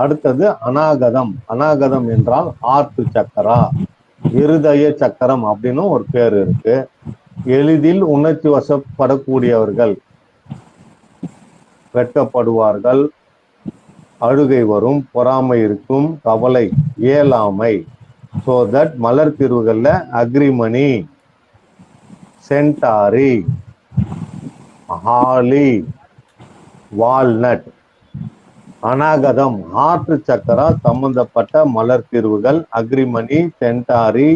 அடுத்தது அநாகதம். அநாகதம் என்றால் ஆர்த்து சக்கரா இருதய சக்கரம் அப்படின்னு ஒரு பேர் இருக்கு. எளிதில் உணர்ச்சி வசப்படக்கூடியவர்கள் வெட்டப்படுவார்கள் அழுகை வரும் பொறாமை இருக்கும் கவலை இயலாமை. ஸோ தட் மலர் தீர்வுகளில் அக்ரிமணி சென்டாரி ஹாலி வால்நட். அநாகதம் ஆற்று சக்கரா சம்பந்தப்பட்ட மலர் தீர்வுகள் அக்ரிமணி சென்டாரி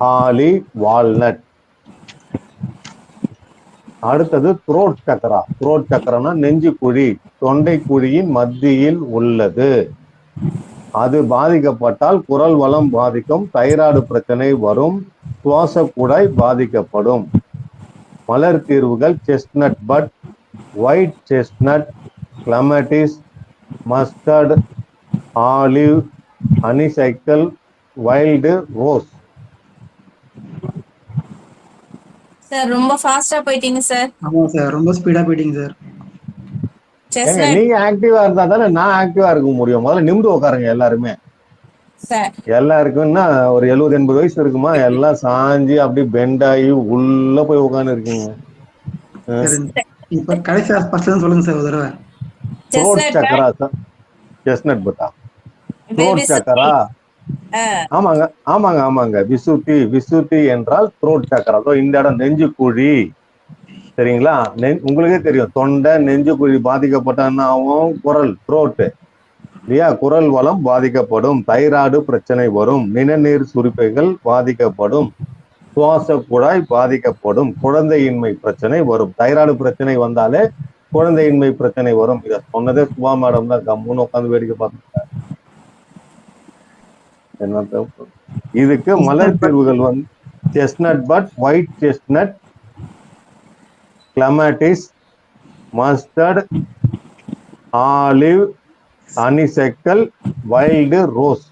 ஹாலி வால்நட். அடுத்தது த்ரோட் சக்கரா. த்ரோட் சக்கரம்னா நெஞ்சு குழி தொண்டை குழியின் மத்தியில் உள்ளது. அது பாதிக்கப்பட்டால் குரல் வளம் பாதிக்கும் தைராய்டு பிரச்சனை வரும் சுவாச குழாய் பாதிக்கப்படும். மலர் தீர்வுகள் chestnut bud white chestnut clematis mustard olive honeysuckle wild rose sir ரொம்ப ஃபாஸ்டா போயிட்டீங்க சார். ஆமா சார் ரொம்ப ஸ்பீடா போயிட்டீங்க சார். நீங்க ஆக்டிவா இருந்தா தானே நான் ஆக்டிவா இருக்க முடியும். முதல்ல நிமிந்து உட்காருங்க எல்லாருமே. சார். எல்லாருக்கும்னா ஒரு எழுபது எண்பது வயசு இருக்குமா? எல்லாம் சாஞ்சி அப்படியே பெண்ட் ஆகி உள்ள போய் உட்கார்ந்து இருக்கீங்க சார் இப்ப கடைசி ஃபர்ஸ்ட் சொல்லுங்க சார் ஒரு தடவை. த்ரோட் சக்கரா செஸ்னட் பட்டா த்ரோட் சக்கரா ஆமாங்க ஆமாங்க ஆமாங்க. விசுத்தி விசுத்தி என்றால் த்ரோட் சக்கரா அதோ இந்த இடம் நெஞ்சு குழி. சரிங்களா? உங்களுக்கே தெரியும். தொண்டை நெஞ்சு குழி பாதிக்கப்பட்டா என்ன ஆகும் குரல் த்ரோட்டு இல்லையா? குரல் வளம் பாதிக்கப்படும். தைராய்டு பிரச்சனை வரும். நிணநீர் சுரிப்பைகள் பாதிக்கப்படும். சுவாச குழாய் பாதிக்கப்படும். குழந்தையின்மை பிரச்சனை வரும். தைராய்டு பிரச்சனை வந்தாலே குழந்தையின்மை பிரச்சனை வரும். இத சொன்னதே சுபா மேடம் தான். கம்முன்னு உட்காந்து வேடிக்கை பார்த்துட்டாங்க என்ன இதுக்கு மலர் தீர்வுகள் வந்து chestnut bud white chestnut clematis mustard olive honeysuckle wild rose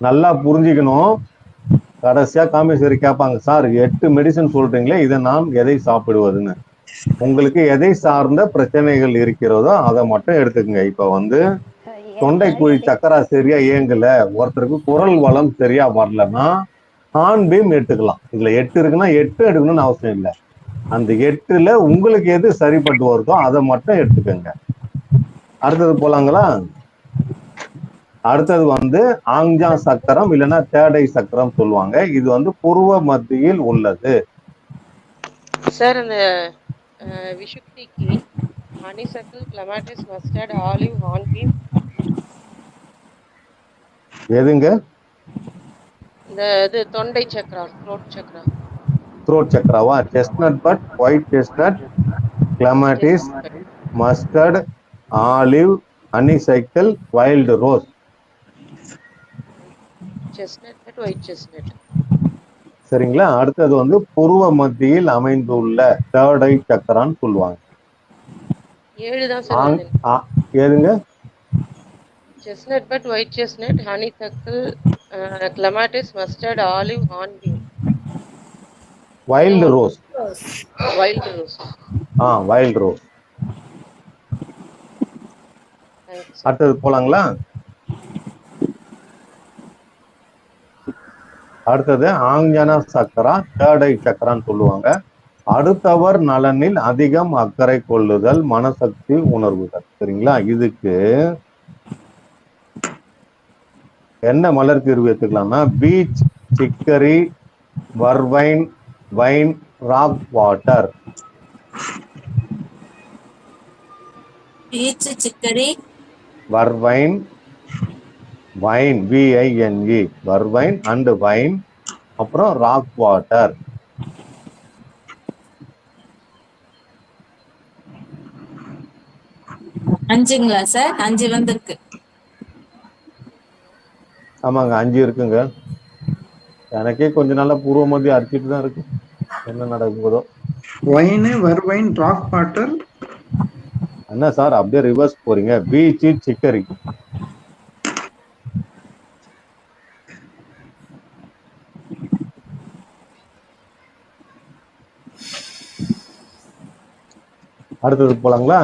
நல்லா புரிஞ்சுக்கணும். கடைசியா காமேஸ்வரி கேட்பாங்க சார் எட்டு மெடிசன் சொல்றீங்களே இதை நான் எதை சாப்பிடுவதுன்னு? உங்களுக்கு எதை சார்ந்த பிரச்சனைகள் இருக்கிறதோ அதை மட்டும் எடுத்துக்கங்க. இப்ப வந்து தொண்டை குழி சக்கரா சரியா இயங்கல ஒருத்தருக்கு குரல் வளம் சரியா வரலன்னா ஆண் பீம் எடுத்துக்கலாம். இதுல எட்டு இருக்குன்னா எட்டு எடுக்கணும்னு அவசியம் இல்லை. அந்த எட்டுல உங்களுக்கு எது சரிப்பட்டு வருதோ அதை மட்டும் எடுத்துக்கோங்க. அடுத்தது போலாங்களா? அடுத்தது வந்து ஆங்ஜா சக்கரம் இல்லைன்னா தேடை சக்கரம் சொல்லுவாங்க. இது வந்து புருவ மத்தியில் உள்ளது. சார் அந்த அஹ், விஷுப்திக்கு honeysuckle clematis mustard olive hornbeam எதுங்க? இந்த இது தொண்டை சக்கரா த்ரோட் சக்கரா throat சக்கராவா? Chestnut bud white chestnut clematis mustard olive honeysuckle wild rose chestnut white chestnut சரிங்களா? அடுத்தது வந்து புருவ மத்தியில் அமைந்துள்ள தேர்ட் ஐ சக்கரான்னு சொல்லுவாங்க. ஏழு தான் ஏதுங்க chestnut bud white chestnut honeysuckle clematis mustard olive hornbeam wild rose wild rose ஆ வைல்டு ரோஸ் அடுத்தது போலாங்களா? அடுத்தது ஆங்ஜன சக்கரா தேர்ட் ஐ சக்கரான்னு சொல்லுவாங்க. அடுத்தவர் நலனில் அதிகம் அக்கறை கொள்ளுதல் மனசக்தி உணர்வுகள். சரிங்களா? இதுக்கு என்ன மலர் தீர்வு எடுத்துக்கலாம்னா beech chicory vervain vine rock water beech chicory vervain vine V I N E vervain and vine அப்புறம் ராக் வாட்டர் அஞ்சுங்களா சார்? அஞ்சு வந்திருக்கு. ஆமாங்க அஞ்சு இருக்குங்க. எனக்கே கொஞ்ச நாளா பூர்வ மத்திய அடிச்சிட்டு தான் இருக்கு. என்ன நடக்குதோ ஒயின் வர்வைன் ராக் வாட்டர் என்ன சார் அப்படியே ரிவர்ஸ் போறீங்க. பீச் சிக்கரி அடுத்தது போலாங்களா?